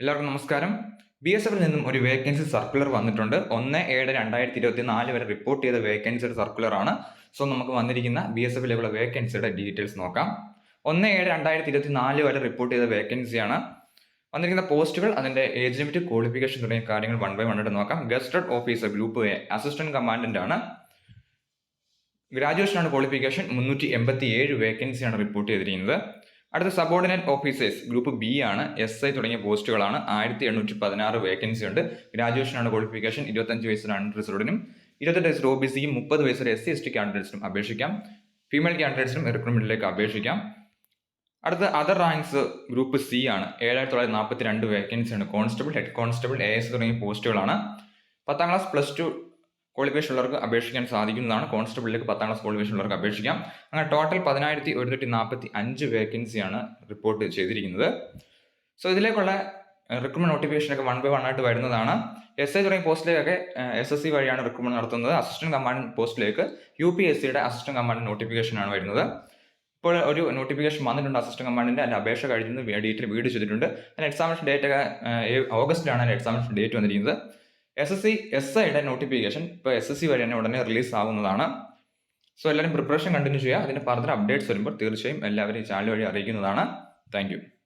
എല്ലാവർക്കും നമസ്കാരം. B S എഫിൽ നിന്നും ഒരു വേക്കൻസി സർക്കുലർ വന്നിട്ടുണ്ട്. ഒന്ന് ഏഴ് രണ്ടായിരത്തി ഇരുപത്തി നാല് വരെ റിപ്പോർട്ട് ചെയ്ത വേക്കൻസിയുടെ സർക്കുലർ ആണ്. സോ നമുക്ക് വന്നിരിക്കുന്ന ബി എസ് എഫിലുള്ള വേക്കൻസിയുടെ ഡീറ്റെയിൽസ് നോക്കാം. ഒന്ന് ഏഴ് രണ്ടായിരത്തി ഇരുപത്തി നാല് വരെ റിപ്പോർട്ട് ചെയ്ത വേക്കൻസിയാണ് വന്നിരിക്കുന്ന പോസ്റ്റുകൾ അതിന്റെ ഏജ് ലിമിറ്റ് ക്വാളിഫിക്കേഷൻ തുടങ്ങിയ കാര്യങ്ങൾ വൺ ബൈ വൺ ആയിട്ട് നോക്കാം. Gazetted officer group A assistant commandant ആണ്. ഗ്രാജുവേഷൻ ആണ് ക്വാളിഫിക്കേഷൻ മുന്നൂറ്റി എൺപത്തി ഏഴ് വേക്കൻസിയാണ് റിപ്പോർട്ട് ചെയ്തിരിക്കുന്നത്. അടുത്ത സബോർഡിനേറ്റ് ഓഫീസേഴ്സ് ഗ്രൂപ്പ് ബി ആണ് എസ് ഐ തുടങ്ങിയ പോസ്റ്റുകളാണ്. ആയിരത്തി എണ്ണൂറ്റി പതിനാറ് വേക്കൻസി ഉണ്ട്. ഗ്രാജുവേഷൻ ആണ് ക്വാളിഫിക്കേഷൻ ഇരുപത്തഞ്ച് വയസ്സിന് അൺറിസർവ്ഡിനും ഇരുപത്തെട്ട് വയസ്സിൽ ഒ ബി സിയും മുപ്പത് വയസ്സിൽ എസ് സി എസ് ടി കാൻഡിഡേറ്റ്സിനും അപേക്ഷിക്കാം. ഫീമെയിൽ കാൻഡിഡേറ്റ്സിനും റിക്രൂട്ട്മെന്റിലേക്ക് അപേക്ഷിക്കാം. അടുത്ത അതർ റാങ്ക്സ് ഗ്രൂപ്പ് സി ആണ്. ഏഴായിരത്തി തൊള്ളായിരത്തി നാൽപ്പത്തി രണ്ട് വേക്കൻസിയാണ് constable head constable A S തുടങ്ങിയ പോസ്റ്റുകളാണ് പത്താം ക്ലാസ് പ്ലസ് ടു ക്വാളിഫിക്കേഷൻ ഉള്ളവർക്ക് അപേക്ഷിക്കാൻ സാധിക്കുന്നതാണ്. കോൺസ്റ്റബിളിലേക്ക് പത്താം ക്ലാസ് ക്വാളിഫിക്കേഷൻ ഉള്ളവർക്ക് അപേക്ഷിക്കാം. അങ്ങനെ ടോട്ടൽ പതിനായിരത്തി ഒരുന്നൂറ്റി നാൽപ്പത്തി അഞ്ച് വേക്കൻസിയാണ് റിപ്പോർട്ട് ചെയ്തിരിക്കുന്നത്. സോ ഇതിലേക്കുള്ള റിക്രൂട്ട്മെന്റ് നോട്ടിഫിക്കേഷനൊക്കെ വൺ ബൈ വൺ ആയിട്ട് വരുന്നതാണ്. എസ് ഐ തുടങ്ങിയ പോസ്റ്റിലേക്കൊക്കെ എസ് എസ് സി വഴിയാണ് റിക്രൂട്ട്മെന്റ് നടത്തുന്നത്. അസിസ്റ്റന്റ് കമാൻഡ് പോസ്റ്റിലേക്ക് യു പി എസ് സിയുടെ അസിസ്റ്റന്റ് കമാൻഡ് നോട്ടിഫിക്കേഷൻ ആണ് വരുന്നത്. ഇപ്പോൾ ഒരു നോട്ടിഫിക്കേഷൻ വന്നിട്ടുണ്ട് അസിസ്റ്റന്റ് കമാൻഡിന്റെ അതിന്റെ അപേക്ഷ കഴിഞ്ഞ് ഡീറ്റെയിൽ വീട് ചെയ്തിട്ടുണ്ട്. അതിന് എക്സാമിനേഷൻ ഡേറ്റ് ഒക്കെ ഓഗസ്റ്റിലാണ് അതിന്റെ എക്സാമിനേഷൻ ഡേറ്റ് വന്നിരിക്കുന്നത്. എസ് എസ് സി എസ് ഐയുടെ നോട്ടിഫിക്കേഷൻ ഇപ്പോൾ എസ് എസ് സി വഴി തന്നെ ഉടനെ റിലീസ് ആവുന്നതാണ്. സോ എല്ലാവരും പ്രിപ്പറേഷൻ കണ്ടിന്യൂ ചെയ്യുക. അതിന്റെ ഫർദർ അപ്ഡേറ്റ്സ് വരുമ്പോൾ തീർച്ചയായും എല്ലാവരും ഈ ചാനൽ വഴി അറിയിക്കുന്നതാണ്. താങ്ക്